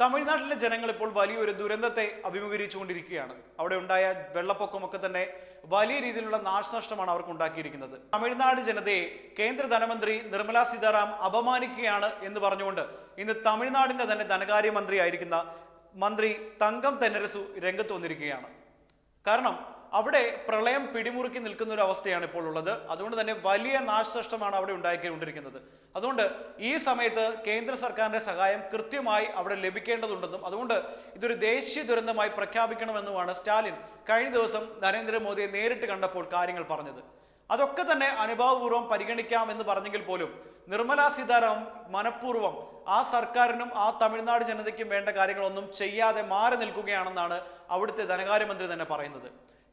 തമിഴ്നാട്ടിലെ ജനങ്ങൾ ഇപ്പോൾ വലിയൊരു ദുരന്തത്തെ അഭിമുഖീകരിച്ചുകൊണ്ടിരിക്കുകയാണ്. അവിടെ ഉണ്ടായ വെള്ളപ്പൊക്കമൊക്കെ തന്നെ വലിയ രീതിയിലുള്ള നാശനഷ്ടമാണ് അവർക്ക് ഉണ്ടാക്കിയിരിക്കുന്നത്. തമിഴ്നാട് ജനതയെ കേന്ദ്ര ധനമന്ത്രി നിർമ്മലാ സീതാറാം അപമാനിക്കുകയാണ് എന്ന് പറഞ്ഞുകൊണ്ട് ഇന്ന് തമിഴ്നാടിന്റെ തന്നെ ധനകാര്യമന്ത്രി ആയിരിക്കുന്ന മന്ത്രി തങ്കം തെന്നരസു രംഗത്ത് വന്നിരിക്കുകയാണ്. കാരണം അവിടെ പ്രളയം പിടിമുറുക്കി നിൽക്കുന്ന ഒരു അവസ്ഥയാണ് ഇപ്പോൾ ഉള്ളത്. അതുകൊണ്ട് തന്നെ വലിയ നാശനഷ്ടമാണ് അവിടെ ഉണ്ടാക്കിക്കൊണ്ടിരിക്കുന്നത് അതുകൊണ്ട് ഈ സമയത്ത് കേന്ദ്ര സർക്കാരിന്റെ സഹായം കൃത്യമായി അവിടെ ലഭിക്കേണ്ടതുണ്ടെന്നും അതുകൊണ്ട് ഇതൊരു ദേശീയ ദുരന്തമായി പ്രഖ്യാപിക്കണമെന്നുമാണ് സ്റ്റാലിൻ കഴിഞ്ഞ ദിവസം നരേന്ദ്രമോദിയെ നേരിട്ട് കണ്ടപ്പോൾ കാര്യങ്ങൾ പറഞ്ഞത്. അതൊക്കെ തന്നെ അനുഭാവപൂർവം പരിഗണിക്കാം എന്ന് പറഞ്ഞെങ്കിൽ പോലും നിർമ്മല സീതാരാമൻ മനഃപൂർവം ആ സർക്കാരിനും ആ തമിഴ്നാട് ജനതയ്ക്കും വേണ്ട കാര്യങ്ങളൊന്നും ചെയ്യാതെ മാറി നിൽക്കുകയാണെന്നാണ് അവിടുത്തെ ധനകാര്യമന്ത്രി തന്നെ പറയുന്നത്.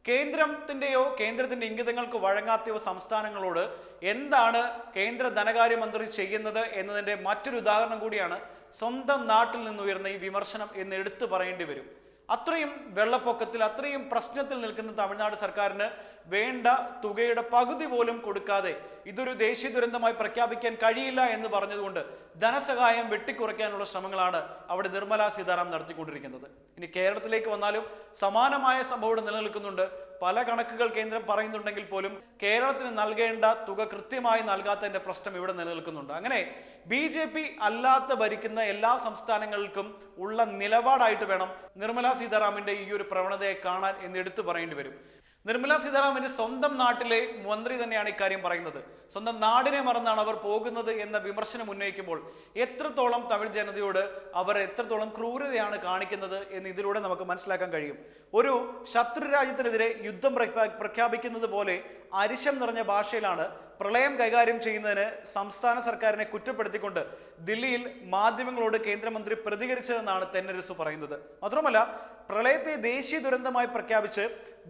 കേന്ദ്രത്തിന്റെയോ കേന്ദ്രത്തിന്റെ ഇംഗിതങ്ങൾക്ക് വഴങ്ങാത്തയോ സംസ്ഥാനങ്ങളോട് എന്താണ് കേന്ദ്ര ധനകാര്യമന്ത്രി ചെയ്യുന്നത് എന്നതിന്റെ മറ്റൊരു ഉദാഹരണം കൂടിയാണ് സ്വന്തം നാട്ടിൽ നിന്ന് ഉയർന്ന ഈ വിമർശനം എന്ന് എടുത്തു പറയേണ്ടി വരും. അത്രയും വെള്ളപ്പൊക്കത്തിൽ അത്രയും പ്രശ്നത്തിൽ നിൽക്കുന്ന തമിഴ്നാട് സർക്കാരിന് വേണ്ട തുകയുടെ പകുതി പോലും കൊടുക്കാതെ ഇതൊരു ദേശീയ ദുരന്തമായി പ്രഖ്യാപിക്കാൻ കഴിയില്ല എന്ന് പറഞ്ഞതുകൊണ്ട് ധനസഹായം വെട്ടിക്കുറയ്ക്കാനുള്ള ശ്രമങ്ങളാണ് അവിടെ നിർമ്മലാ സീതാറാം നടത്തിക്കൊണ്ടിരിക്കുന്നത്. ഇനി കേരളത്തിലേക്ക് വന്നാലും സമാനമായ സംഭവം നിലനിൽക്കുന്നുണ്ട്. പല കണക്കുകൾ കേന്ദ്രം പറയുന്നുണ്ടെങ്കിൽ പോലും കേരളത്തിന് നൽകേണ്ട തുക കൃത്യമായി നൽകാത്തതിന്റെ പ്രശ്നം ഇവിടെ നിലനിൽക്കുന്നുണ്ട്. അങ്ങനെ ബി ജെ പി അല്ലാത്ത ഭരിക്കുന്ന എല്ലാ സംസ്ഥാനങ്ങൾക്കും ഉള്ള നിലപാടായിട്ട് വേണം നിർമ്മലാ സീതാറാമിന്റെ ഈ ഒരു പ്രവണതയെ കാണാൻ എന്ന് എടുത്തു പറയേണ്ടി വരും. നിർമ്മലാ സീതാരാമന്റെ സ്വന്തം നാട്ടിലെ മന്ത്രി തന്നെയാണ് ഇക്കാര്യം പറയുന്നത്. സ്വന്തം നാടിനെ മറന്നാണ് അവർ പോകുന്നത് എന്ന വിമർശനം ഉന്നയിക്കുമ്പോൾ എത്രത്തോളം തമിഴ് ജനതയോട് അവർ എത്രത്തോളം ക്രൂരതയാണ് കാണിക്കുന്നത് എന്ന് ഇതിലൂടെ നമുക്ക് മനസ്സിലാക്കാൻ കഴിയും. ഒരു ശത്രു രാജ്യത്തിനെതിരെ യുദ്ധം പ്രഖ്യാ- പ്രഖ്യാപിക്കുന്നത് പോലെ അരിശം നിറഞ്ഞ ഭാഷയിലാണ് പ്രളയം കൈകാര്യം ചെയ്യുന്നതിന് സംസ്ഥാന സർക്കാരിനെ കുറ്റപ്പെടുത്തിക്കൊണ്ട് ദില്ലിയിൽ മാധ്യമങ്ങളോട് കേന്ദ്രമന്ത്രി പ്രതികരിച്ചതെന്നാണ് തെന്നരസു പറയുന്നത്. മാത്രമല്ല പ്രളയത്തെ ദേശീയ ദുരന്തമായി പ്രഖ്യാപിച്ച്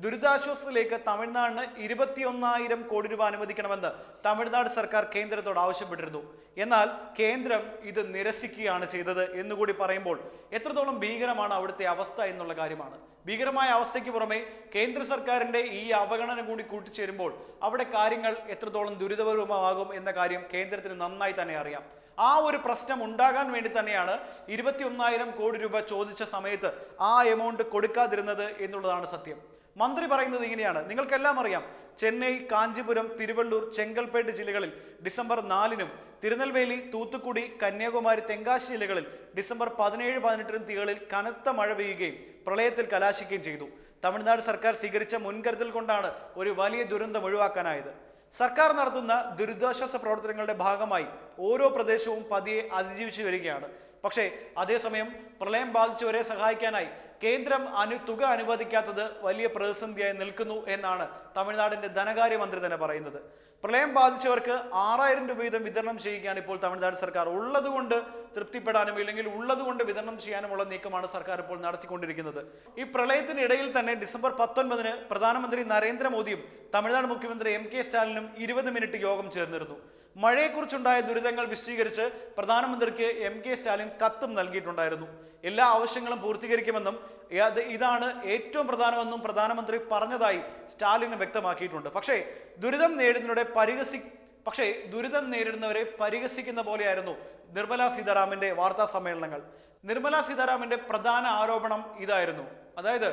ദുരിതാശ്വാസത്തിലേക്ക് തമിഴ്നാടിന് ഇരുപത്തിയൊന്നായിരം കോടി രൂപ അനുവദിക്കണമെന്ന് തമിഴ്നാട് സർക്കാർ കേന്ദ്രത്തോട് ആവശ്യപ്പെട്ടിരുന്നു. എന്നാൽ കേന്ദ്രം ഇത് നിരസിക്കുകയാണ് ചെയ്തത് എന്നുകൂടി പറയുമ്പോൾ എത്രത്തോളം ഭീകരമാണ് അവിടുത്തെ അവസ്ഥ എന്നുള്ള കാര്യമാണ്. ഭീകരമായ അവസ്ഥയ്ക്ക് പുറമെ കേന്ദ്ര സർക്കാരിന്റെ ഈ അവഗണന കൂടി കൂട്ടിച്ചേരുമ്പോൾ അവിടെ കാര്യങ്ങൾ എത്രത്തോളം ദുരിതപരമാകും എന്ന കാര്യം കേന്ദ്രത്തിന് നന്നായി തന്നെ അറിയാം. ആ ഒരു പ്രശ്നം ഉണ്ടാകാൻ വേണ്ടി തന്നെയാണ് ഇരുപത്തി ഒന്നായിരം കോടി രൂപ ചോദിച്ച സമയത്ത് ആ എമൗണ്ട് കൊടുക്കാതിരുന്നത് എന്നുള്ളതാണ് സത്യം. മന്ത്രി പറയുന്നത് ഇങ്ങനെയാണ്. നിങ്ങൾക്കെല്ലാം അറിയാം ചെന്നൈ കാഞ്ചിപുരം തിരുവള്ളൂർ ചെങ്കൽപ്പേട്ട് ജില്ലകളിൽ ഡിസംബർ നാലിനും തിരുനെൽവേലി തൂത്തുക്കുടി കന്യാകുമാരി തെങ്കാശി ജില്ലകളിൽ ഡിസംബർ പതിനേഴ് പതിനെട്ടിനും തീകളിൽ കനത്ത മഴ പെയ്യുകയും പ്രളയത്തിൽ കലാശിക്കുകയും ചെയ്തു. തമിഴ്നാട് സർക്കാർ സ്വീകരിച്ച മുൻകരുതൽ കൊണ്ടാണ് ഒരു വലിയ ദുരന്തം ഒഴിവാക്കാനായത്. സർക്കാർ നടത്തുന്ന ദുരിതാശ്വാസ പ്രവർത്തനങ്ങളുടെ ഭാഗമായി ഓരോ പ്രദേശവും പതിയെ അതിജീവിച്ചു വരികയാണ്. പക്ഷേ അതേസമയം പ്രളയം ബാധിച്ചവരെ സഹായിക്കാനായി കേന്ദ്രം അനു തുക അനുവദിക്കാത്തത് വലിയ പ്രതിസന്ധിയായി നിൽക്കുന്നു എന്നാണ് തമിഴ്നാടിന്റെ ധനകാര്യമന്ത്രി തന്നെ പറയുന്നത്. പ്രളയം ബാധിച്ചവർക്ക് ആറായിരം രൂപ വീതം വിതരണം ചെയ്യുകയാണ് ഇപ്പോൾ തമിഴ്നാട് സർക്കാർ. ഉള്ളതുകൊണ്ട് തൃപ്തിപ്പെടാനും ഇല്ലെങ്കിൽ ഉള്ളതുകൊണ്ട് വിതരണം ചെയ്യാനുമുള്ള നീക്കമാണ് സർക്കാർ ഇപ്പോൾ നടത്തിക്കൊണ്ടിരിക്കുന്നത്. ഈ പ്രളയത്തിനിടയിൽ തന്നെ ഡിസംബർ പത്തൊൻപതിന് പ്രധാനമന്ത്രി നരേന്ദ്രമോദിയും തമിഴ്നാട് മുഖ്യമന്ത്രി എം കെ സ്റ്റാലിനും ഇരുപത് മിനിറ്റ് യോഗം ചേർന്നിരുന്നു. മഴയെക്കുറിച്ചുണ്ടായ ദുരിതങ്ങൾ വിശദീകരിച്ച് പ്രധാനമന്ത്രിക്ക് എം കെ സ്റ്റാലിൻ കത്തും നൽകിയിട്ടുണ്ടായിരുന്നു. എല്ലാ ആവശ്യങ്ങളും പൂർത്തീകരിക്കുമെന്നും ഇതാണ് ഏറ്റവും പ്രധാനമെന്നും പ്രധാനമന്ത്രി പറഞ്ഞതായി സ്റ്റാലിന് വ്യക്തമാക്കിയിട്ടുണ്ട്. പക്ഷേ ദുരിതം നേരിടുന്നവരുടെ പരിഹസി പക്ഷേ ദുരിതം നേരിടുന്നവരെ പരിഹസിക്കുന്ന പോലെയായിരുന്നു നിർമ്മലാ സീതാരാമന്റെ വാർത്താ സമ്മേളനങ്ങൾ നിർമ്മലാ സീതാരാമന്റെ പ്രധാന ആരോപണം ഇതായിരുന്നു. അതായത്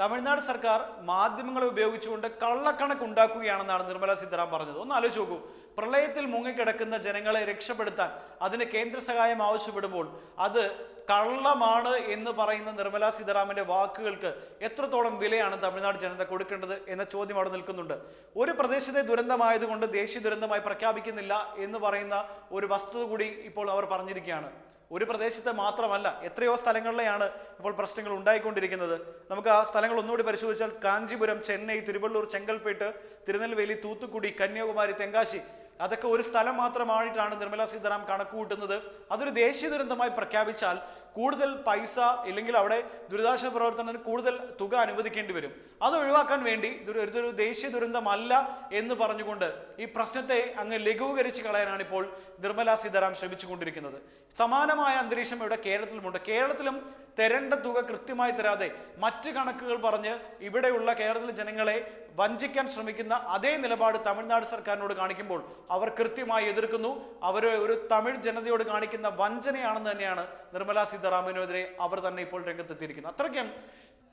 തമിഴ്നാട് സർക്കാർ മാധ്യമങ്ങളെ ഉപയോഗിച്ചുകൊണ്ട് കള്ളക്കണക്ക് ഉണ്ടാക്കുകയാണെന്നാണ് നിർമ്മലാ സീതാരാമൻ പറഞ്ഞത്. ഒന്ന് ആലോചിച്ച് നോക്കൂ. പ്രളയത്തിൽ മുങ്ങിക്കിടക്കുന്ന ജനങ്ങളെ രക്ഷപ്പെടുത്താൻ അതിന് കേന്ദ്ര സഹായം ആവശ്യപ്പെടുമ്പോൾ അത് കള്ളമാണ് എന്ന് പറയുന്ന നിർമ്മലാ സീതാരാമന്റെ വാക്കുകൾക്ക് എത്രത്തോളം വിലയാണ് തമിഴ്നാട് ജനത കൊടുക്കേണ്ടത് എന്ന ചോദ്യം അവിടെ നിൽക്കുന്നുണ്ട്. ഒരു പ്രദേശത്തെ ദുരന്തമായതുകൊണ്ട് ദേശീയ ദുരന്തമായി പ്രഖ്യാപിക്കുന്നില്ല എന്ന് പറയുന്ന ഒരു വസ്തുത കൂടി ഇപ്പോൾ അവർ പറഞ്ഞിരിക്കുകയാണ്. ഒരു പ്രദേശത്ത് മാത്രമല്ല എത്രയോ സ്ഥലങ്ങളിലെയാണ് ഇപ്പോൾ പ്രശ്നങ്ങൾ ഉണ്ടായിക്കൊണ്ടിരിക്കുന്നത്. നമുക്ക് ആ സ്ഥലങ്ങൾ ഒന്നുകൂടി പരിശോധിച്ചാൽ കാഞ്ചീപുരം ചെന്നൈ തിരുവള്ളൂർ ചെങ്കൽപ്പേട്ട് തിരുനെൽവേലി തൂത്തുക്കുടി കന്യാകുമാരി തെങ്കാശി അതൊക്കെ ഒരു സ്ഥലം മാത്രമായിട്ടാണ് നിർമ്മലാ സീതാറാം കണക്ക് കൂട്ടുന്നത് അതൊരു ദേശീയ ദുരന്തമായി പ്രഖ്യാപിച്ചാൽ കൂടുതൽ പൈസ ഇല്ലെങ്കിൽ അവിടെ ദുരിതാശ്വാസ പ്രവർത്തനത്തിന് കൂടുതൽ തുക അനുവദിക്കേണ്ടി വരും. അത് ഒഴിവാക്കാൻ വേണ്ടി ഇതൊരു ദേശീയ ദുരന്തമല്ല എന്ന് പറഞ്ഞുകൊണ്ട് ഈ പ്രശ്നത്തെ അങ്ങ് ലഘൂകരിച്ച് കളയാനാണ് ഇപ്പോൾ നിർമ്മലാ സീതാറാം ശ്രമിച്ചുകൊണ്ടിരിക്കുന്നത്. സമാനമായ അന്തരീക്ഷം ഇവിടെ കേരളത്തിലുമുണ്ട്. കേരളത്തിലും തരേണ്ട തുക കൃത്യമായി തരാതെ മറ്റ് കണക്കുകൾ പറഞ്ഞ് ഇവിടെയുള്ള കേരളത്തിലെ ജനങ്ങളെ വഞ്ചിക്കാൻ ശ്രമിക്കുന്ന അതേ നിലപാട് തമിഴ്നാട് സർക്കാരിനോട് കാണിക്കുമ്പോൾ അവർ കൃത്യമായി എതിർക്കുന്നു. അവർ ഒരു തമിഴ് ജനതയോട് കാണിക്കുന്ന വഞ്ചനയാണെന്ന് തന്നെയാണ് നിർമ്മലാ സീതാരാമൻ സീതാറാമനെതിരെ അവർ തന്നെ ഇപ്പോൾ രംഗത്തെത്തിയിരിക്കുന്നു. അത്രയ്ക്കും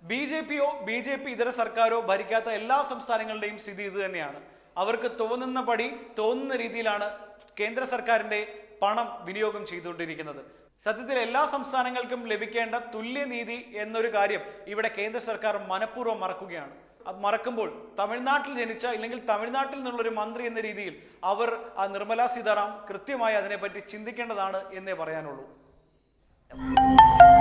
ബി ജെ പിയോ ബി ജെ പി ഇതര സർക്കാരോ ഭരിക്കാത്ത എല്ലാ സംസ്ഥാനങ്ങളുടെയും സ്ഥിതി ഇത് തന്നെയാണ്. അവർക്ക് തോന്നുന്ന പടി തോന്നുന്ന രീതിയിലാണ് കേന്ദ്ര സർക്കാരിന്റെ പണം വിനിയോഗം ചെയ്തുകൊണ്ടിരിക്കുന്നത്. സത്യത്തിൽ എല്ലാ സംസ്ഥാനങ്ങൾക്കും ലഭിക്കേണ്ട തുല്യനീതി എന്നൊരു കാര്യം ഇവിടെ കേന്ദ്ര സർക്കാർ മനഃപൂർവം മറക്കുകയാണ്. അത് മറക്കുമ്പോൾ തമിഴ്നാട്ടിൽ ജനിച്ച ഇല്ലെങ്കിൽ തമിഴ്നാട്ടിൽ നിന്നുള്ളൊരു മന്ത്രി എന്ന രീതിയിൽ അവർ ആ നിർമ്മലാ സീതാറാം കൃത്യമായി അതിനെപ്പറ്റി ചിന്തിക്കേണ്ടതാണ് എന്നേ പറയാനുള്ളൂ. you